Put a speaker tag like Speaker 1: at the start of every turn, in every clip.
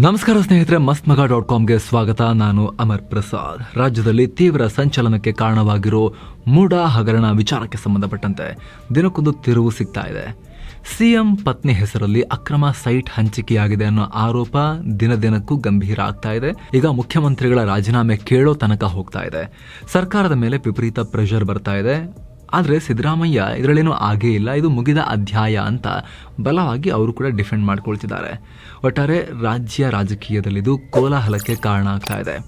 Speaker 1: ನಮಸ್ಕಾರ ಸ್ನೇಹಿತರೆ ಮಸ್ತ್ ಮಗ ಡಾಟ್ ಕಾಮ್ಗೆ ಸ್ವಾಗತ. ನಾನು ಅಮರ್ ಪ್ರಸಾದ್. ರಾಜ್ಯದಲ್ಲಿ ತೀವ್ರ ಸಂಚಲನಕ್ಕೆ ಕಾರಣವಾಗಿರೋ ಮೂಡ ಹಗರಣ ವಿಚಾರಕ್ಕೆ ಸಂಬಂಧಪಟ್ಟಂತೆ ದಿನಕ್ಕೊಂದು ತಿರುವು ಸಿಗ್ತಾ ಇದೆ. ಸಿಎಂ ಪತ್ನಿ ಹೆಸರಲ್ಲಿ ಅಕ್ರಮ ಸೈಟ್ ಹಂಚಿಕೆಯಾಗಿದೆ ಅನ್ನೋ ಆರೋಪ ದಿನ ದಿನಕ್ಕೂ ಗಂಭೀರ ಆಗ್ತಾ ಇದೆ. ಈಗ ಮುಖ್ಯಮಂತ್ರಿಗಳ ರಾಜೀನಾಮೆ ಕೇಳೋ ತನಕ ಹೋಗ್ತಾ ಇದೆ. ಸರ್ಕಾರದ ಮೇಲೆ ವಿಪರೀತ ಪ್ರೆಷರ್ ಬರ್ತಾ ಇದೆ. ಆದರೆ ಸಿದ್ದರಾಮಯ್ಯ ಇದರಲ್ಲೇನೂ ಆಗೇ ಇಲ್ಲ. ಇದು ಮುಗಿದ ಅಧ್ಯಾಯ ಅಂತ ಬಲವಾಗಿ ಅವರು ಕೂಡ ಡಿಫೆಂಡ್ ಮಾಡ್ಕೊಳ್ತಿದ್ದಾರೆ. ಒಟ್ಟಾರೆ ರಾಜ್ಯ ರಾಜಕೀಯದಲ್ಲಿದು ಕೋಲಾಹಲಕ್ಕೆ ಕಾರಣ ಆಗ್ತಾ ಇದೆ.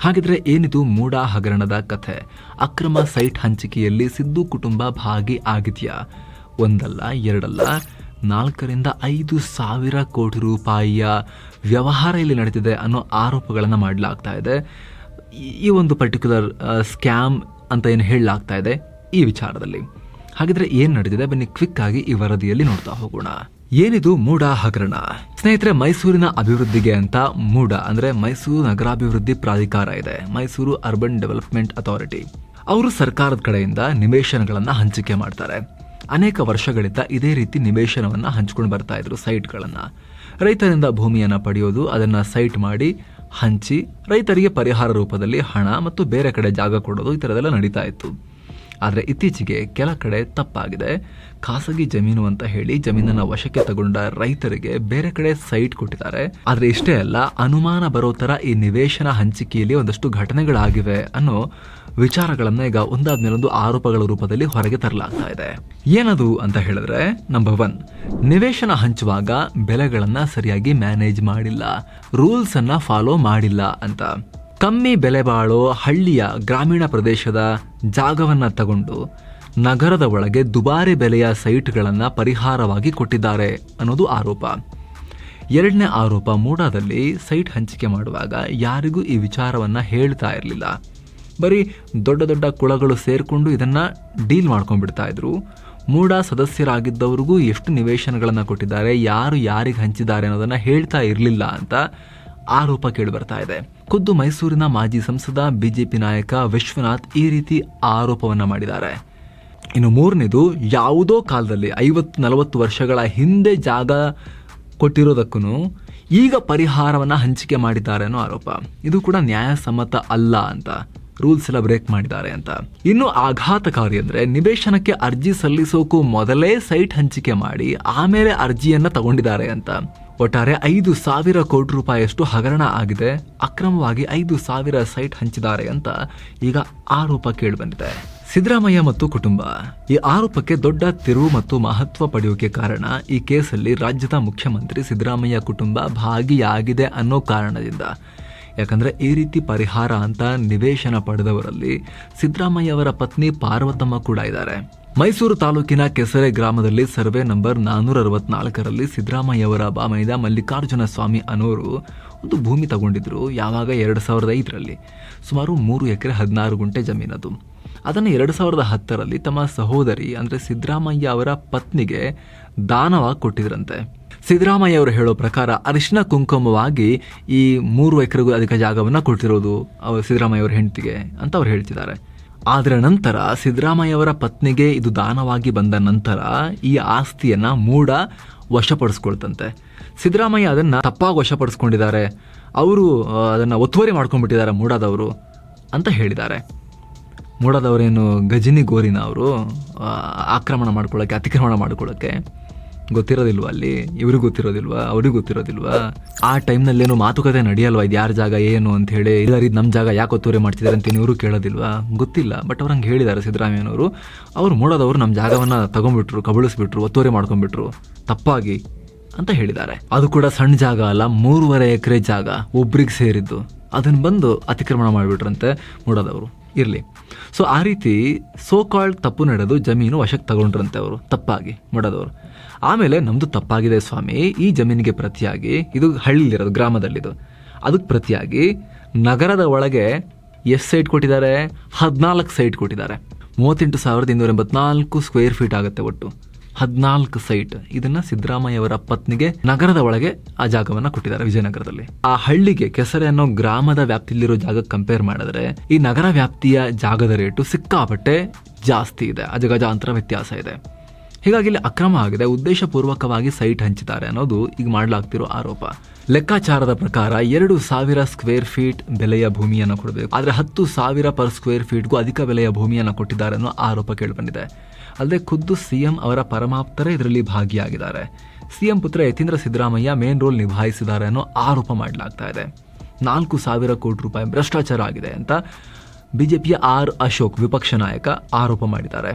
Speaker 1: ಹಾಗಿದ್ರೆ ಏನಿದು ಮೂಡ ಹಗರಣದ ಕಥೆ? ಅಕ್ರಮ ಸೈಟ್ ಹಂಚಿಕೆಯಲ್ಲಿ ಸಿದ್ದು ಕುಟುಂಬ ಭಾಗಿ ಆಗಿದೆಯಾ? ಒಂದಲ್ಲ, ಎರಡಲ್ಲ, ನಾಲ್ಕರಿಂದ ಐದು ಸಾವಿರ ಕೋಟಿ ರೂಪಾಯಿಯ ವ್ಯವಹಾರ ಇಲ್ಲಿ ನಡೀತಿದೆ ಅನ್ನೋ ಆರೋಪಗಳನ್ನು ಮಾಡಲಾಗ್ತಾ ಇದೆ. ಈ- ಒಂದು ಪರ್ಟಿಕ್ಯುಲರ್ ಸ್ಕ್ಯಾಮ್ ಅಂತ ಏನು ಹೇಳಲಾಗ್ತಾ ಇದೆ. ಈ ವಿಚಾರದಲ್ಲಿ. ಹಾಗಿದ್ರೆ ಏನ್ ನಡೆದಿದೆ ಬನ್ನಿ ಕ್ವಿಕ್ ಆಗಿ ಈ ವರದಿಯಲ್ಲಿ ನೋಡ್ತಾ ಹೋಗೋಣ. ಏನಿದು ಮೂಡ ಹಗರಣ? ಸ್ನೇಹಿತರೆ, ಮೈಸೂರಿನ ಅಭಿವೃದ್ಧಿಗೆ ಅಂತ ಮೂಡ ಅಂದ್ರೆ ಮೈಸೂರು ನಗರಾಭಿವೃದ್ಧಿ ಪ್ರಾಧಿಕಾರ ಇದೆ, ಮೈಸೂರು ಅರ್ಬನ್ ಡೆವಲಪ್ಮೆಂಟ್ ಅಥಾರಿಟಿ ಅವರು ಸರ್ಕಾರದ ಕಡೆಯಿಂದ ನಿವೇಶನಗಳನ್ನ ಹಂಚಿಕೆ ಮಾಡ್ತಾರೆ. ಅನೇಕ ವರ್ಷಗಳಿಂದ ಇದೇ ರೀತಿ ನಿವೇಶನವನ್ನ ಹಂಚ್ಕೊಂಡು ಬರ್ತಾ ಇದ್ರು ಸೈಟ್ಗಳನ್ನ. ರೈತರಿಂದ ಭೂಮಿಯನ್ನ ಪಡೆಯೋದು, ಅದನ್ನ ಸೈಟ್ ಮಾಡಿ ಹಂಚಿ ರೈತರಿಗೆ ಪರಿಹಾರ ರೂಪದಲ್ಲಿ ಹಣ ಮತ್ತು ಬೇರೆ ಕಡೆ ಜಾಗ ಕೊಡೋದು ಈ ಥರದೆಲ್ಲ ನಡೀತಾ ಇತ್ತು. ಆದರೆ ಇತ್ತೀಚೆಗೆ ಕೆಲ ಕಡೆ ತಪ್ಪಾಗಿದೆ. ಖಾಸಗಿ ಜಮೀನು ಅಂತ ಹೇಳಿ ಜಮೀನನ್ನ ವಶಕ್ಕೆ ತಗೊಂಡ ರೈತರಿಗೆ ಬೇರೆ ಕಡೆ ಸೈಟ್ ಕೊಟ್ಟಿದ್ದಾರೆ. ಆದರೆ ಇಷ್ಟೇ ಅಲ್ಲ, ಅನುಮಾನ ಬರೋ ಥರ ಈ ನಿವೇಶನ ಹಂಚಿಕೆಯಲ್ಲಿ ಒಂದಷ್ಟು ಘಟನೆಗಳಾಗಿವೆ ಅನ್ನೋ ವಿಚಾರಗಳನ್ನ ಈಗ ಒಂದಾದ್ಮೇಲೊಂದು ಆರೋಪಗಳ ರೂಪದಲ್ಲಿ ಹೊರಗೆ ತರಲಾಗ್ತಾ ಇದೆ. ಏನದು ಅಂತ ಹೇಳಿದ್ರೆ ನಂಬರ್ ಒನ್ ನಿವೇಶನ ಹಂಚುವಾಗ ಬೆಲೆಗಳನ್ನ ಸರಿಯಾಗಿ ಮ್ಯಾನೇಜ್ ಮಾಡಿಲ್ಲ ರೂಲ್ಸ್ ಅನ್ನ ಫಾಲೋ ಮಾಡಿಲ್ಲ ಅಂತ. ಕಮ್ಮಿ ಬೆಲೆ ಬಾಳೋ ಹಳ್ಳಿಯ ಗ್ರಾಮೀಣ ಪ್ರದೇಶದ ಜಾಗವನ್ನು ತಗೊಂಡು ನಗರದ ಒಳಗೆ ದುಬಾರಿ ಬೆಲೆಯ ಸೈಟ್ಗಳನ್ನು ಪರಿಹಾರವಾಗಿ ಕೊಟ್ಟಿದ್ದಾರೆ ಅನ್ನೋದು ಆರೋಪ. ಎರಡನೇ ಆರೋಪ ಮೂಡಾದಲ್ಲಿ ಸೈಟ್ ಹಂಚಿಕೆ ಮಾಡುವಾಗ ಯಾರಿಗೂ ಈ ವಿಚಾರವನ್ನು ಹೇಳ್ತಾ ಇರಲಿಲ್ಲ. ಬರೀ ದೊಡ್ಡ ದೊಡ್ಡ ಕುಳಗಳು ಸೇರಿಕೊಂಡು ಇದನ್ನು ಡೀಲ್ ಮಾಡ್ಕೊಂಡ್ಬಿಡ್ತಾ ಇದ್ರು. ಮೂಡಾ ಸದಸ್ಯರಾಗಿದ್ದವ್ರಿಗೂ ಎಷ್ಟು ನಿವೇಶನಗಳನ್ನು ಕೊಟ್ಟಿದ್ದಾರೆ, ಯಾರು ಯಾರಿಗೆ ಹಂಚಿದ್ದಾರೆ ಅನ್ನೋದನ್ನು ಹೇಳ್ತಾ ಇರಲಿಲ್ಲ ಅಂತ ಆರೋಪ ಕೇಳಿ ಬರ್ತಾ ಇದೆ. ಖುದ್ದು ಮೈಸೂರಿನ ಮಾಜಿ ಸಂಸದ, ಬಿಜೆಪಿ ನಾಯಕ ವಿಶ್ವನಾಥ್ ಈ ರೀತಿ ಆರೋಪವನ್ನು ಮಾಡಿದ್ದಾರೆ. ಇನ್ನು ಮೂರನೇದು, ಯಾವುದೋ ಕಾಲದಲ್ಲಿ ಐವತ್ತು, ನಲವತ್ತು ವರ್ಷಗಳ ಹಿಂದೆ ಜಾಗ ಕೊಟ್ಟಿರೋದಕ್ಕೂ ಈಗ ಪರಿಹಾರವನ್ನು ಹಂಚಿಕೆ ಮಾಡಿದ್ದಾರೆ ಅನ್ನೋ ಆರೋಪ. ಇದು ಕೂಡ ನ್ಯಾಯಸಮ್ಮತ ಅಲ್ಲ ಅಂತ, ರೂಲ್ಸ್ ಎಲ್ಲ ಬ್ರೇಕ್ ಮಾಡಿದ್ದಾರೆ ಅಂತ. ಇನ್ನು ಆಘಾತಕಾರಿ ಅಂದರೆ ನಿವೇಶನಕ್ಕೆ ಅರ್ಜಿ ಸಲ್ಲಿಸೋಕು ಮೊದಲೇ ಸೈಟ್ ಹಂಚಿಕೆ ಮಾಡಿ, ಆಮೇಲೆ ಅರ್ಜಿಯನ್ನು ತಗೊಂಡಿದ್ದಾರೆ ಅಂತ. ಒಟ್ಟಾರೆ ಐದು ಸಾವಿರ ಕೋಟಿ ರೂಪಾಯಿಯಷ್ಟು ಹಗರಣ ಆಗಿದೆ. ಅಕ್ರಮವಾಗಿ ಐದು ಸಾವಿರ ಸೈಟ್ ಹಂಚಿದ್ದಾರೆ ಅಂತ ಈಗ ಆರೋಪ ಕೇಳಿಬಂದಿದೆ. ಸಿದ್ದರಾಮಯ್ಯ ಮತ್ತು ಕುಟುಂಬ. ಈ ಆರೋಪಕ್ಕೆ ದೊಡ್ಡ ತಿರುವು ಮತ್ತು ಮಹತ್ವ ಪಡೆಯೋಕೆ ಕಾರಣ ಈ ಕೇಸಲ್ಲಿ ರಾಜ್ಯದ ಮುಖ್ಯಮಂತ್ರಿ ಸಿದ್ದರಾಮಯ್ಯ ಕುಟುಂಬ ಭಾಗಿಯಾಗಿದೆ ಅನ್ನೋ ಕಾರಣದಿಂದ. ಯಾಕಂದ್ರೆ ಈ ರೀತಿ ಪರಿಹಾರ ಅಂತ ನಿವೇಶನ ಪಡೆದವರಲ್ಲಿ ಸಿದ್ದರಾಮಯ್ಯ ಅವರ ಪತ್ನಿ ಪಾರ್ವತಮ್ಮ ಕೂಡ ಇದ್ದಾರೆ. ಮೈಸೂರು ತಾಲೂಕಿನ ಕೆಸರೆ ಗ್ರಾಮದಲ್ಲಿ ಸರ್ವೆ ನಂಬರ್ ನಾನ್ನೂರ ಅರವತ್ನಾಲ್ಕರಲ್ಲಿ ಸಿದ್ದರಾಮಯ್ಯ ಅವರ ಬಾಮೈದ ಮಲ್ಲಿಕಾರ್ಜುನ ಸ್ವಾಮಿ ಅನ್ನೋರು ಒಂದು ಭೂಮಿ ತಗೊಂಡಿದ್ರು, ಯಾವಾಗ? ಎರಡು ಸಾವಿರದ ಐದರಲ್ಲಿ. ಸುಮಾರು ಮೂರು ಎಕರೆ ಹದಿನಾರು ಗುಂಟೆ ಜಮೀನದು. ಅದನ್ನು ಎರಡು ಸಾವಿರದ ಹತ್ತರಲ್ಲಿ ತಮ್ಮ ಸಹೋದರಿ, ಅಂದರೆ ಸಿದ್ದರಾಮಯ್ಯ ಅವರ ಪತ್ನಿಗೆ ದಾನವಾಗಿ ಕೊಟ್ಟಿದ್ರಂತೆ. ಸಿದ್ದರಾಮಯ್ಯ ಅವರು ಹೇಳೋ ಪ್ರಕಾರ ಅರಿಶಿನ ಕುಂಕುಮವಾಗಿ ಈ ಮೂರು ಎಕರೆಗೂ ಅಧಿಕ ಜಾಗವನ್ನು ಕೊಟ್ಟಿರೋದು ಸಿದ್ದರಾಮಯ್ಯ ಅವರ ಹೆಂಡತಿಗೆ ಅಂತ ಅವ್ರು ಹೇಳ್ತಿದ್ದಾರೆ. ಆದರೆ ನಂತರ ಸಿದ್ದರಾಮಯ್ಯವರ ಪತ್ನಿಗೆ ಇದು ದಾನವಾಗಿ ಬಂದ ನಂತರ ಈ ಆಸ್ತಿಯನ್ನ ಮೂಡ ವಶಪಡಿಸ್ಕೊಳ್ತಂತೆ. ಸಿದ್ದರಾಮಯ್ಯ ಅದನ್ನು ತಪ್ಪಾಗಿ ವಶಪಡಿಸ್ಕೊಂಡಿದ್ದಾರೆ. ಅವರು ಅದನ್ನು ಒತ್ತುವರಿ ಮಾಡ್ಕೊಂಡ್ಬಿಟ್ಟಿದ್ದಾರೆ ಮೂಡಾದವರು ಅಂತ ಹೇಳಿದ್ದಾರೆ. ಮೂಡಾದವರೇನು ಗಜಿನಿ ಗೋರಿನ ಅವರು ಆಕ್ರಮಣ ಮಾಡ್ಕೊಳ್ಳೋಕ್ಕೆ ಅತಿಕ್ರಮಣ ಮಾಡ್ಕೊಳ್ಳೋಕ್ಕೆ ಗೊತ್ತಿರೋದಿಲ್ವಾ ಅಲ್ಲಿ? ಇವ್ರಿಗೆ ಗೊತ್ತಿರೋದಿಲ್ವಾ? ಅವ್ರಿಗೆ ಗೊತ್ತಿರೋದಿಲ್ವಾ? ಆ ಟೈಮ್ನಲ್ಲೇನು ಮಾತುಕತೆ ನಡೆಯಲ್ವಾ? ಇದು ಯಾರ ಜಾಗ, ಏನು ಅಂತ ಹೇಳಿ? ಇಲ್ಲ ಇದು ನಮ್ಮ ಜಾಗ, ಯಾಕೆ ಒತ್ತುವರಿ ಮಾಡ್ತಿದ್ದಾರೆ ಅಂತ ಇವರು ಕೇಳೋದಿಲ್ವಾ? ಗೊತ್ತಿಲ್ಲ. ಬಟ್ ಅವ್ರು ಹಂಗೆ ಹೇಳಿದ್ದಾರೆ ಸಿದ್ದರಾಮಯ್ಯನವರು. ಅವ್ರು ಮೂಡೋದವ್ರು ನಮ್ಮ ಜಾಗವನ್ನ ತಗೊಂಡ್ಬಿಟ್ರು ಕಬಳಿಸ್ಬಿಟ್ರು, ಒತ್ತುವರಿ ಮಾಡ್ಕೊಂಡ್ಬಿಟ್ರು. ತಪ್ಪಾಗಿ ಅಂತ ಹೇಳಿದ್ದಾರೆ. ಅದು ಕೂಡ ಸಣ್ಣ ಜಾಗ ಅಲ್ಲ, ಮೂರುವರೆ ಎಕರೆ ಜಾಗ ಒಬ್ರಿಗೆ ಸೇರಿದ್ದು. ಅದನ್ನು ಬಂದು ಅತಿಕ್ರಮಣ ಮಾಡಿಬಿಟ್ರಂತೆ ಮೂಡೋದವರು. ಇರಲಿ. ಸೊ ಆ ರೀತಿ ಸೋ ಕಾಲ್ಡ್ ತಪ್ಪು ನಡೆದು ಜಮೀನು ವಶಕ್ಕೆ ತಗೊಂಡ್ರಂತೆ ಅವರು, ತಪ್ಪಾಗಿ ಮೂಡೋದವರು. ಆಮೇಲೆ ನಮ್ದು ತಪ್ಪಾಗಿದೆ ಸ್ವಾಮಿ. ಈ ಜಮೀನಿಗೆ ಪ್ರತಿಯಾಗಿ, ಇದು ಹಳ್ಳಿಲಿರೋದು ಗ್ರಾಮದಲ್ಲಿದು. ಅದಕ್ಕೆ ಪ್ರತಿಯಾಗಿ ನಗರದ ಒಳಗೆ ಎಷ್ಟು ಸೈಟ್ ಕೊಟ್ಟಿದ್ದಾರೆ? ಹದಿನಾಲ್ಕು ಸೈಟ್ ಕೊಟ್ಟಿದ್ದಾರೆ. ಮೂವತ್ತೆಂಟು ಸಾವಿರದ ಇನ್ನೂರ ಎಂಬತ್ನಾಲ್ಕು ಸ್ಕ್ವೇರ್ ಫೀಟ್ ಆಗುತ್ತೆ ಒಟ್ಟು. ಹದಿನಾಲ್ಕು ಸೈಟ್ ಇದನ್ನ ಸಿದ್ದರಾಮಯ್ಯವರ ಪತ್ನಿಗೆ ನಗರದ ಒಳಗೆ ಆ ಜಾಗವನ್ನ ಕೊಟ್ಟಿದ್ದಾರೆ ವಿಜಯನಗರದಲ್ಲಿ. ಆ ಹಳ್ಳಿಗೆ ಕೆಸರೆ ಅನ್ನೋ ಗ್ರಾಮದ ವ್ಯಾಪ್ತಿಯಲ್ಲಿರೋ ಜಾಗಕ್ಕೆ ಕಂಪೇರ್ ಮಾಡಿದ್ರೆ, ಈ ನಗರ ವ್ಯಾಪ್ತಿಯ ಜಾಗದ ರೇಟು ಸಿಕ್ಕಾಪಟ್ಟೆ ಜಾಸ್ತಿ ಇದೆ. ಅಜಗಜಾಂತರ ವ್ಯತ್ಯಾಸ ಇದೆ. ಹೀಗಾಗಿ ಇಲ್ಲಿ ಅಕ್ರಮ ಆಗಿದೆ. ಉದ್ದೇಶಪೂರ್ವಕವಾಗಿ ಸೈಟ್ ಹಂಚಿದ್ದಾರೆ ಅನ್ನೋದು ಈಗ ಮಾಡಲಾಗ್ತಿರೋ ಆರೋಪ. ಲೆಕ್ಕಾಚಾರದ ಪ್ರಕಾರ ಎರಡು ಸಾವಿರ ಸ್ಕ್ವೇರ್ ಫೀಟ್ ಬೆಲೆಯ ಭೂಮಿಯನ್ನು ಕೊಡಬೇಕು. ಆದರೆ ಹತ್ತು ಸಾವಿರ ಪರ್ ಸ್ಕ್ವೇರ್ ಫೀಟ್ಗೂ ಅಧಿಕ ಬೆಲೆಯ ಭೂಮಿಯನ್ನು ಕೊಟ್ಟಿದ್ದಾರೆ ಅನ್ನೋ ಆರೋಪ ಕೇಳಿಬಂದಿದೆ. ಅಲ್ಲದೆ ಖುದ್ದು ಸಿಎಂ ಅವರ ಪರಮಾಪ್ತರೇ ಇದರಲ್ಲಿ ಭಾಗಿಯಾಗಿದ್ದಾರೆ. ಸಿಎಂ ಪುತ್ರ ಯತೀಂದ್ರ ಸಿದ್ದರಾಮಯ್ಯ ಮೇನ್ ರೋಲ್ ನಿಭಾಯಿಸಿದ್ದಾರೆ ಅನ್ನೋ ಆರೋಪ ಮಾಡಲಾಗ್ತಾ ಇದೆ. ನಾಲ್ಕು ಸಾವಿರ ಕೋಟಿ ರೂಪಾಯಿ ಭ್ರಷ್ಟಾಚಾರ ಆಗಿದೆ ಅಂತ ಬಿಜೆಪಿಯ ಆರ್ ಅಶೋಕ್ ವಿಪಕ್ಷ ನಾಯಕ ಆರೋಪ ಮಾಡಿದ್ದಾರೆ.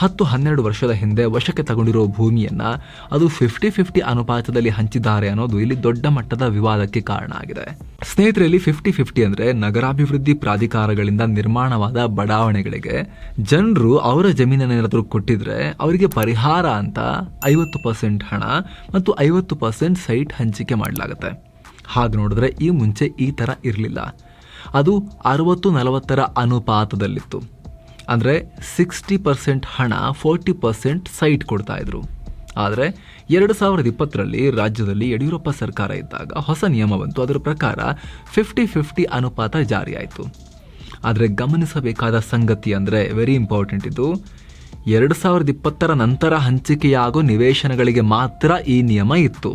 Speaker 1: ಹತ್ತು ಹನ್ನೆರಡು ವರ್ಷದ ಹಿಂದೆ ವಶಕ್ಕೆ ತಗೊಂಡಿರೋ ಭೂಮಿಯನ್ನು ಅದು ಫಿಫ್ಟಿ ಫಿಫ್ಟಿ ಅನುಪಾತದಲ್ಲಿ ಹಂಚಿದ್ದಾರೆ ಅನ್ನೋದು ಇಲ್ಲಿ ದೊಡ್ಡ ಮಟ್ಟದ ವಿವಾದಕ್ಕೆ ಕಾರಣ ಆಗಿದೆ. ಸ್ನೇಹಿತರಲ್ಲಿ ಫಿಫ್ಟಿ ಫಿಫ್ಟಿ ಅಂದರೆ ನಗರಾಭಿವೃದ್ಧಿ ಪ್ರಾಧಿಕಾರಗಳಿಂದ ನಿರ್ಮಾಣವಾದ ಬಡಾವಣೆಗಳಿಗೆ ಜನರು ಅವರ ಜಮೀನನ್ನೇನಾದರೂ ಕೊಟ್ಟಿದ್ರೆ ಅವರಿಗೆ ಪರಿಹಾರ ಅಂತ ಐವತ್ತು ಪರ್ಸೆಂಟ್ ಹಣ ಮತ್ತು ಐವತ್ತು ಪರ್ಸೆಂಟ್ ಸೈಟ್ ಹಂಚಿಕೆ ಮಾಡಲಾಗುತ್ತೆ. ಹಾಗೆ ನೋಡಿದ್ರೆ ಈ ಮುಂಚೆ ಈ ಥರ ಇರಲಿಲ್ಲ. ಅದು ಅರವತ್ತು ನಲವತ್ತರ ಅನುಪಾತದಲ್ಲಿತ್ತು. ಅಂದರೆ ಸಿಕ್ಸ್ಟಿ ಪರ್ಸೆಂಟ್ ಹಣ ಫೋರ್ಟಿ ಪರ್ಸೆಂಟ್ ಸೈಟ್ ಕೊಡ್ತಾ ಇದ್ರು. ಆದರೆ ಎರಡು ಸಾವಿರದ ಇಪ್ಪತ್ತರಲ್ಲಿ ರಾಜ್ಯದಲ್ಲಿ ಯಡಿಯೂರಪ್ಪ ಸರ್ಕಾರ ಇದ್ದಾಗ ಹೊಸ ನಿಯಮ ಬಂತು. ಅದರ ಪ್ರಕಾರ ಫಿಫ್ಟಿ ಫಿಫ್ಟಿ ಅನುಪಾತ ಜಾರಿಯಾಯಿತು ಆದರೆ ಗಮನಿಸಬೇಕಾದ ಸಂಗತಿ ಅಂದರೆ ವೆರಿ ಇಂಪಾರ್ಟೆಂಟ್ ಇದು. ಎರಡು ಸಾವಿರದ ಇಪ್ಪತ್ತರ ನಂತರ ಹಂಚಿಕೆಯಾಗೋ ನಿವೇಶನಗಳಿಗೆ ಮಾತ್ರ ಈ ನಿಯಮ ಇತ್ತು.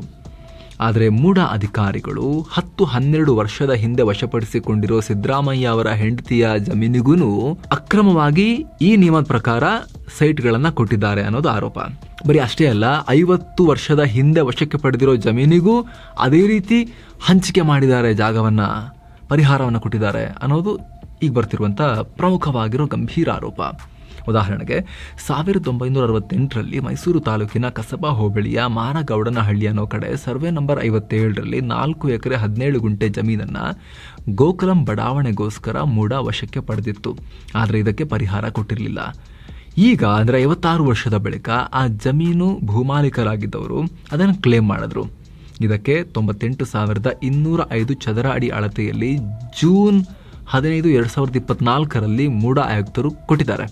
Speaker 1: ಆದರೆ ಮೂಢ ಅಧಿಕಾರಿಗಳು ಹತ್ತು ಹನ್ನೆರಡು ವರ್ಷದ ಹಿಂದೆ ವಶಪಡಿಸಿಕೊಂಡಿರೋ ಸಿದ್ದರಾಮಯ್ಯ ಅವರ ಹೆಂಡತಿಯ ಜಮೀನಿಗೂ ಅಕ್ರಮವಾಗಿ ಈ ನಿಯಮದ ಪ್ರಕಾರ ಸೈಟ್ಗಳನ್ನು ಕೊಟ್ಟಿದ್ದಾರೆ ಅನ್ನೋದು ಆರೋಪ. ಬರೀ ಅಷ್ಟೇ ಅಲ್ಲ, ಐವತ್ತು ವರ್ಷದ ಹಿಂದೆ ವಶಕ್ಕೆ ಪಡೆದಿರೋ ಜಮೀನಿಗೂ ಅದೇ ರೀತಿ ಹಂಚಿಕೆ ಮಾಡಿದ್ದಾರೆ, ಜಾಗವನ್ನ ಪರಿಹಾರವನ್ನು ಕೊಟ್ಟಿದ್ದಾರೆ ಅನ್ನೋದು ಈಗ ಬರ್ತಿರುವಂಥ ಪ್ರಮುಖವಾಗಿರೋ ಗಂಭೀರ ಆರೋಪ. ಉದಾಹರಣೆಗೆ, ಸಾವಿರದ ಒಂಬೈನೂರ ಅರವತ್ತೆಂಟರಲ್ಲಿ ಮೈಸೂರು ತಾಲೂಕಿನ ಕಸಬಾ ಹೋಬಳಿಯ ಮಾನಗೌಡನಹಳ್ಳಿ ಅನ್ನೋ ಕಡೆ ಸರ್ವೆ ನಂಬರ್ ಐವತ್ತೇಳರಲ್ಲಿ ನಾಲ್ಕು ಎಕರೆ ಹದಿನೇಳು ಗುಂಟೆ ಜಮೀನನ್ನು ಗೋಕುಲಂ ಬಡಾವಣೆಗೋಸ್ಕರ ಮೂಡ ವಶಕ್ಕೆ ಪಡೆದಿತ್ತು. ಆದರೆ ಇದಕ್ಕೆ ಪರಿಹಾರ ಕೊಟ್ಟಿರಲಿಲ್ಲ. ಈಗ ಅಂದರೆ ಐವತ್ತಾರು ವರ್ಷದ ಬಳಿಕ ಆ ಜಮೀನು ಭೂಮಾಲೀಕರಾಗಿದ್ದವರು ಅದನ್ನು ಕ್ಲೇಮ್ ಮಾಡಿದ್ರು. ಇದಕ್ಕೆ ತೊಂಬತ್ತೆಂಟು ಸಾವಿರದ ಇನ್ನೂರ ಐದು ಚದರ ಅಡಿ ಅಳತೆಯಲ್ಲಿ ಜೂನ್ ಹದಿನೈದು, ಎರಡು ಸಾವಿರದ ಇಪ್ಪತ್ನಾಲ್ಕರಲ್ಲಿ ಮೂಡ ಆಯುಕ್ತರು ಕೊಟ್ಟಿದ್ದಾರೆ.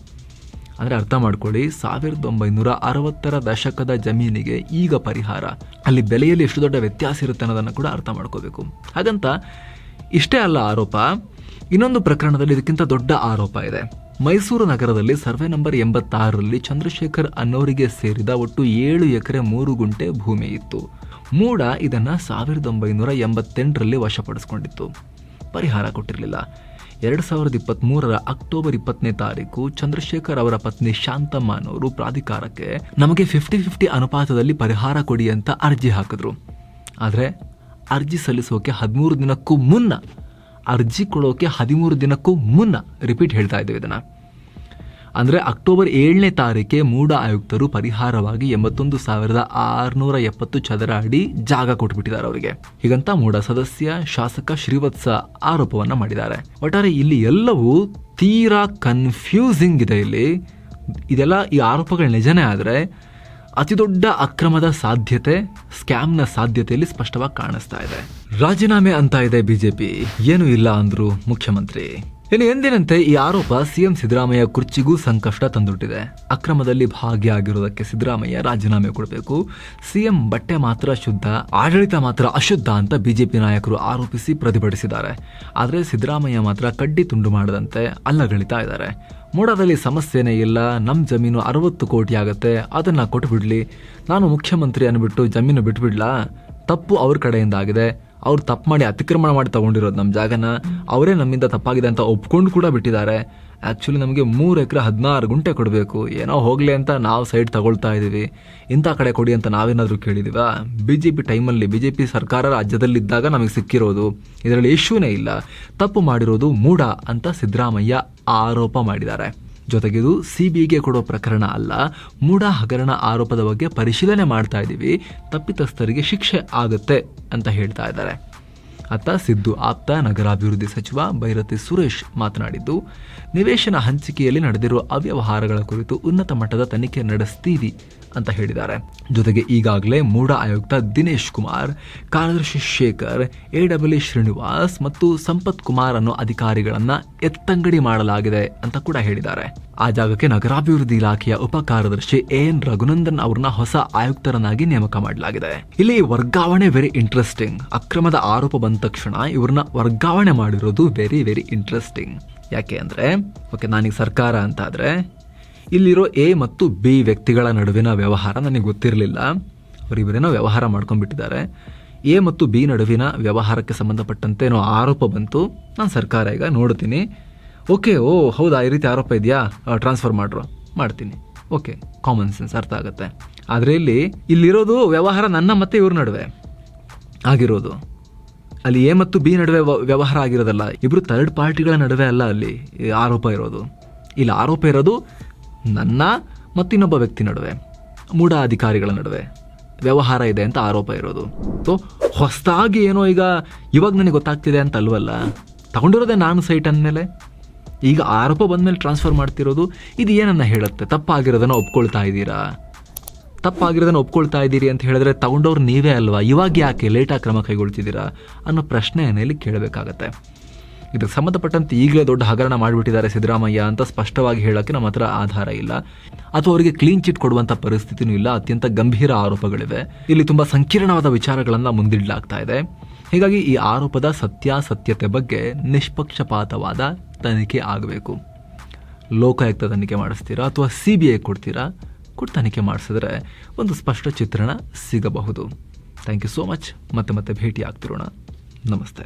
Speaker 1: ಅಂದರೆ ಅರ್ಥ ಮಾಡ್ಕೊಳ್ಳಿ, ಸಾವಿರದ ಒಂಬೈನೂರ ಅರವತ್ತರ ದಶಕದ ಜಮೀನಿಗೆ ಈಗ ಪರಿಹಾರ. ಅಲ್ಲಿ ಬೆಲೆಯಲ್ಲಿ ಎಷ್ಟು ದೊಡ್ಡ ವ್ಯತ್ಯಾಸ ಇರುತ್ತೆ ಅನ್ನೋದನ್ನು ಕೂಡ ಅರ್ಥ ಮಾಡ್ಕೋಬೇಕು. ಹಾಗಂತ ಇಷ್ಟೇ ಅಲ್ಲ ಆರೋಪ, ಇನ್ನೊಂದು ಪ್ರಕರಣದಲ್ಲಿ ಇದಕ್ಕಿಂತ ದೊಡ್ಡ ಆರೋಪ ಇದೆ. ಮೈಸೂರು ನಗರದಲ್ಲಿ ಸರ್ವೆ ನಂಬರ್ ಎಂಬತ್ತಾರರಲ್ಲಿ ಚಂದ್ರಶೇಖರ್ ಅನ್ನೋರಿಗೆ ಸೇರಿದ ಒಟ್ಟು ಏಳು ಎಕರೆ ಮೂರು ಗುಂಟೆ ಭೂಮಿ ಇತ್ತು. ಮೂಡ ಇದನ್ನು ಸಾವಿರದ ಒಂಬೈನೂರ ಎಂಬತ್ತೆಂಟರಲ್ಲಿ ವಶಪಡಿಸಿಕೊಂಡಿತ್ತು. ಪರಿಹಾರ ಕೊಟ್ಟಿರಲಿಲ್ಲ. ಎರಡು ಸಾವಿರದ ಇಪ್ಪತ್ತ್ಮೂರರ ಅಕ್ಟೋಬರ್ ಇಪ್ಪತ್ತನೇ ತಾರೀಕು ಚಂದ್ರಶೇಖರ್ ಅವರ ಪತ್ನಿ ಶಾಂತಮ್ಮ ಅನ್ನೋರು ಪ್ರಾಧಿಕಾರಕ್ಕೆ ನಮಗೆ ಫಿಫ್ಟಿ ಫಿಫ್ಟಿ ಅನುಪಾತದಲ್ಲಿ ಪರಿಹಾರ ಕೊಡಿ ಅಂತ ಅರ್ಜಿ ಹಾಕಿದ್ರು. ಆದರೆ ಅರ್ಜಿ ಸಲ್ಲಿಸೋಕೆ ಹದಿಮೂರು ದಿನಕ್ಕೂ ಮುನ್ನ, ಅರ್ಜಿ ಕೊಡೋಕೆ ಹದಿಮೂರು ದಿನಕ್ಕೂ ಮುನ್ನ ರಿಪೀಟ್ ಹೇಳ್ತಾ ಇದ್ದೇವೆ ಇದನ್ನು. ಅಂದರೆ ಅಕ್ಟೋಬರ್ ಏಳನೇ ತಾರೀಕೆ ಮೂಡ ಆಯುಕ್ತರು ಪರಿಹಾರವಾಗಿ ಎಂಬತ್ತೊಂದು ಸಾವಿರದ ಆರುನೂರ ಎಪ್ಪತ್ತು ಚದರ ಅಡಿ ಜಾಗ ಕೊಟ್ಬಿಟ್ಟಿದ್ದಾರೆ ಅವರಿಗೆ. ಹೀಗಂತ ಮೂಡ ಸದಸ್ಯ ಶಾಸಕ ಶ್ರೀವತ್ಸ ಆರೋಪವನ್ನ ಮಾಡಿದ್ದಾರೆ. ಒಟ್ಟಾರೆ ಇಲ್ಲಿ ಎಲ್ಲವೂ ತೀರಾ ಕನ್ಫ್ಯೂಸಿಂಗ್ ಇದೆ ಇಲ್ಲಿ. ಇದೆಲ್ಲ ಈ ಆರೋಪಗಳು ನಿಜನೇ ಆದರೆ ಅತಿ ದೊಡ್ಡ ಅಕ್ರಮದ ಸಾಧ್ಯತೆ, ಸ್ಕ್ಯಾಮ್ನ ಸಾಧ್ಯತೆಯಲ್ಲಿ ಸ್ಪಷ್ಟವಾಗಿ ಕಾಣಿಸ್ತಾ ಇದೆ. ರಾಜೀನಾಮೆ ಅಂತ ಇದೆ ಬಿಜೆಪಿ. ಏನು ಇಲ್ಲ ಅಂದ್ರು ಮುಖ್ಯಮಂತ್ರಿ. ಇನ್ನು ಎಂದಿನಂತೆ ಈ ಆರೋಪ ಸಿಎಂ ಸಿದ್ದರಾಮಯ್ಯ ಕುರ್ಚಿಗೂ ಸಂಕಷ್ಟ ತಂದೊಡ್ಡಿದೆ ಅಕ್ರಮದಲ್ಲಿ ಭಾಗಿಯಾಗಿರುವುದಕ್ಕೆ ಸಿದ್ದರಾಮಯ್ಯ ರಾಜೀನಾಮೆ ಕೊಡಬೇಕು. ಸಿಎಂ ಬಟ್ಟೆ ಮಾತ್ರ ಶುದ್ಧ, ಆಡಳಿತ ಮಾತ್ರ ಅಶುದ್ಧ ಅಂತ ಬಿಜೆಪಿ ನಾಯಕರು ಆರೋಪಿಸಿ ಪ್ರತಿಭಟಿಸಿದ್ದಾರೆ. ಆದರೆ ಸಿದ್ದರಾಮಯ್ಯ ಮಾತ್ರ ಕಡ್ಡಿ ತುಂಡು ಮಾಡದಂತೆ ಅಲ್ಲಗಳಿತಾ ಇದ್ದಾರೆ. ಮೋಡದಲ್ಲಿ ಸಮಸ್ಯೆನೇ ಇಲ್ಲ ನಮ್ಮ ಜಮೀನು ಅರವತ್ತು ಕೋಟಿ ಆಗುತ್ತೆ, ಅದನ್ನು ಕೊಟ್ಟುಬಿಡಲಿ ನಾನು ಮುಖ್ಯಮಂತ್ರಿ ಅನ್ಬಿಟ್ಟು ಜಮೀನು ಬಿಟ್ಬಿಡ್ಲಾ? ತಪ್ಪು ಅವ್ರ ಕಡೆಯಿಂದ ಆಗಿದೆ ಅವ್ರು ತಪ್ಪು ಮಾಡಿ ಅತಿಕ್ರಮಣ ಮಾಡಿ ತಗೊಂಡಿರೋದು ನಮ್ಮ ಜಾಗನ, ಅವರೇ ನಮ್ಮಿಂದ ತಪ್ಪಾಗಿದೆ ಅಂತ ಒಪ್ಕೊಂಡು ಕೂಡ ಬಿಟ್ಟಿದ್ದಾರೆ. ಆ್ಯಕ್ಚುಲಿ ನಮಗೆ ಮೂರು ಎಕರೆ ಹದಿನಾರು ಗುಂಟೆ ಕೊಡಬೇಕು. ಏನೋ ಹೋಗಲಿ ಅಂತ ನಾವು ಸೈಡ್ ತಗೊಳ್ತಾ ಇದ್ದೀವಿ ಇಂಥ ಕಡೆ ಕೊಡಿ ಅಂತ ನಾವೇನಾದರೂ ಕೇಳಿದೀವಾ? ಬಿ ಜೆ ಪಿ ಟೈಮಲ್ಲಿ ಬಿ ಜೆ ಪಿ ಸರ್ಕಾರ ರಾಜ್ಯದಲ್ಲಿದ್ದಾಗ ನಮಗೆ ಸಿಕ್ಕಿರೋದು. ಇದರಲ್ಲಿ ಇಶ್ಯೂನೇ ಇಲ್ಲ. ತಪ್ಪು ಮಾಡಿರೋದು ಮೂಢ ಅಂತ ಸಿದ್ದರಾಮಯ್ಯ ಆರೋಪ ಮಾಡಿದ್ದಾರೆ. ಜೊತೆಗಿದು ಸಿಬಿಐಗೆ ಕೊಡೋ ಪ್ರಕರಣ ಅಲ್ಲ, ಮೂಢ ಹಗರಣ ಆರೋಪದ ಬಗ್ಗೆ ಪರಿಶೀಲನೆ ಮಾಡ್ತಾ ಇದ್ದೀವಿ ತಪ್ಪಿತಸ್ಥರಿಗೆ ಶಿಕ್ಷೆ ಆಗುತ್ತೆ ಅಂತ ಹೇಳ್ತಾ ಇದ್ದಾರೆ. ಅತ್ತ ಸಿದ್ದು ಆಪ್ತ, ನಗರಾಭಿವೃದ್ಧಿ ಸಚಿವ ಭೈರತಿ ಸುರೇಶ್ ಮಾತನಾಡಿದ್ದು, ನಿವೇಶನ ಹಂಚಿಕೆಯಲ್ಲಿ ನಡೆದಿರುವ ಅವ್ಯವಹಾರಗಳ ಕುರಿತು ಉನ್ನತ ಮಟ್ಟದ ತನಿಖೆ ನಡೆಸ್ತೀವಿ ಅಂತ ಹೇಳಿದ್ದಾರೆ. ಜೊತೆಗೆ ಈಗಾಗಲೇ ಮೂಡ ಆಯುಕ್ತ ದಿನೇಶ್ ಕುಮಾರ್, ಕಾರ್ಯದರ್ಶಿ ಶೇಖರ್, ಎ ಡಬ್ಲ್ಯೂ ಶ್ರೀನಿವಾಸ್ ಮತ್ತು ಸಂಪತ್ ಕುಮಾರ್ ಅನ್ನೋ ಅಧಿಕಾರಿಗಳನ್ನು ಎತ್ತಂಗಡಿ ಮಾಡಲಾಗಿದೆ ಅಂತ ಕೂಡ ಹೇಳಿದ್ದಾರೆ. ಆ ಜಾಗಕ್ಕೆ ನಗರಾಭಿವೃದ್ಧಿ ಇಲಾಖೆಯ ಉಪ ಕಾರ್ಯದರ್ಶಿ ಎ ಎನ್ ರಘುನಂದನ್ ಅವ್ರನ್ನ ಹೊಸ ಆಯುಕ್ತರನ್ನಾಗಿ ನೇಮಕ ಮಾಡಲಾಗಿದೆ. ಇಲ್ಲಿ ವರ್ಗಾವಣೆ ವೆರಿ ಇಂಟ್ರೆಸ್ಟಿಂಗ್ ಅಕ್ರಮದ ಆರೋಪ ಬಂದ ತಕ್ಷಣ ಇವ್ರನ್ನ ವರ್ಗಾವಣೆ ಮಾಡಿರೋದು ವೆರಿ ವೆರಿ ಇಂಟ್ರೆಸ್ಟಿಂಗ್ ಯಾಕೆ ಅಂದರೆ ಓಕೆ ನಾನೀಗ ಸರ್ಕಾರ ಅಂತ ಆದರೆ ಇಲ್ಲಿರೋ ಎ ಮತ್ತು ಬಿ ವ್ಯಕ್ತಿಗಳ ನಡುವಿನ ವ್ಯವಹಾರ ನನಗೆ ಗೊತ್ತಿರಲಿಲ್ಲ. ಅವರಿಬ್ಬರೇನೋ ವ್ಯವಹಾರ ಮಾಡ್ಕೊಂಡ್ಬಿಟ್ಟಿದ್ದಾರೆ. ಎ ಮತ್ತು ಬಿ ನಡುವಿನ ವ್ಯವಹಾರಕ್ಕೆ ಸಂಬಂಧಪಟ್ಟಂತೆ ಏನೋ ಆರೋಪ ಬಂತು. ನಾನು ಸರ್ಕಾರ ಈಗ ನೋಡ್ತೀನಿ. ಓಕೆ ಓ, ಹೌದಾ, ಈ ರೀತಿ ಆರೋಪ ಇದೆಯಾ? ಟ್ರಾನ್ಸ್ಫರ್ ಮಾಡ್ರು. ಮಾಡ್ತೀನಿ. ಓಕೆ ಕಾಮನ್ ಸೆನ್ಸ್ ಅರ್ಥ ಆಗುತ್ತೆ. ಆದರೆ ಇಲ್ಲಿ, ಇಲ್ಲಿರೋದು ವ್ಯವಹಾರ ನನ್ನ ಮತ್ತೆ ಇವ್ರ ನಡುವೆ. ಆಗಿರೋದು. ಅಲ್ಲಿ ಎ ಮತ್ತು ಬಿ ನಡುವೆ ವ್ಯವಹಾರ ಆಗಿರೋದಲ್ಲ ಇಬ್ಬರು ಥರ್ಡ್ ಪಾರ್ಟಿಗಳ ನಡುವೆ ಅಲ್ಲ ಅಲ್ಲಿ ಆರೋಪ ಇರೋದು. ಇಲ್ಲಿ ಆರೋಪ ಇರೋದು ನನ್ನ ಮತ್ತಿನ್ನೊಬ್ಬ ವ್ಯಕ್ತಿ ನಡುವೆ ಮೂಢ ಅಧಿಕಾರಿಗಳ ನಡುವೆ ವ್ಯವಹಾರ ಇದೆ ಅಂತ ಆರೋಪ ಇರೋದು. ಸೊ ಹೊಸದಾಗಿ ಏನೋ ಈಗ, ಇವಾಗ ನನಗೆ ಗೊತ್ತಾಗ್ತಿದೆ ಅಂತ ಅಲ್ವಲ್ಲ? ತಗೊಂಡಿರೋದೆ ನಾನು ಸೈಟ್ ಅಂದಮೇಲೆ? ಈಗ ಆರೋಪ ಬಂದಮೇಲೆ ಟ್ರಾನ್ಸ್ಫರ್ ಮಾಡ್ತಿರೋದು ಇದು ಏನನ್ನ ಹೇಳುತ್ತೆ? ತಪ್ಪಾಗಿರೋದನ್ನ ಒಪ್ಕೊಳ್ತಾ ಇದ್ದೀರಾ? ತಪ್ಪಾಗಿರೋದನ್ನ ಒಪ್ಕೊಳ್ತಾ ಇದ್ದೀರಿ ಅಂತ ಹೇಳಿದ್ರೆ ತಗೊಂಡವ್ರು ನೀವೇ ಅಲ್ವಾ? ಇವಾಗ ಯಾಕೆ ಲೇಟಾಗಿ ಕ್ರಮ ಕೈಗೊಳ್ತಿದ್ದೀರಾ? ಅನ್ನೋ ಪ್ರಶ್ನೆಯನ್ನು ಇಲ್ಲಿ ಕೇಳಬೇಕಾಗತ್ತೆ. ಇದಕ್ಕೆ ಸಂಬಂಧಪಟ್ಟಂತೆ ಈಗಲೇ ದೊಡ್ಡ ಹಗರಣ ಮಾಡಿಬಿಟ್ಟಿದ್ದಾರೆ ಸಿದ್ದರಾಮಯ್ಯ ಅಂತ ಸ್ಪಷ್ಟವಾಗಿ ಹೇಳೋಕ್ಕೆ ನಮ್ಮ ಹತ್ರ ಆಧಾರ ಇಲ್ಲ. ಅಥವಾ ಅವರಿಗೆ ಕ್ಲೀನ್ ಚಿಟ್ ಕೊಡುವಂಥ ಪರಿಸ್ಥಿತಿನೂ ಇಲ್ಲ. ಅತ್ಯಂತ ಗಂಭೀರ ಆರೋಪಗಳಿವೆ. ಇಲ್ಲಿ ತುಂಬ ಸಂಕೀರ್ಣವಾದ ವಿಚಾರಗಳನ್ನು ಮುಂದಿಡಲಾಗ್ತಾ ಇದೆ. ಹೀಗಾಗಿ ಈ ಆರೋಪದ ಸತ್ಯಾಸತ್ಯತೆ ಬಗ್ಗೆ ನಿಷ್ಪಕ್ಷಪಾತವಾದ ತನಿಖೆ ಆಗಬೇಕು. ಲೋಕಾಯುಕ್ತ ತನಿಖೆ ಮಾಡಿಸ್ತೀರಾ ಅಥವಾ ಸಿ ಬಿ ಐ ಕೊಡ್ತೀರಾ? ಕೊಟ್ಟು ತನಿಖೆ ಮಾಡಿಸಿದ್ರೆ ಒಂದು ಸ್ಪಷ್ಟ ಚಿತ್ರಣ ಸಿಗಬಹುದು. ಥ್ಯಾಂಕ್ ಯು ಸೋ ಮಚ್ ಮತ್ತೆ ಮತ್ತೆ ಭೇಟಿ ಆಗ್ತಿರೋಣ ನಮಸ್ತೆ.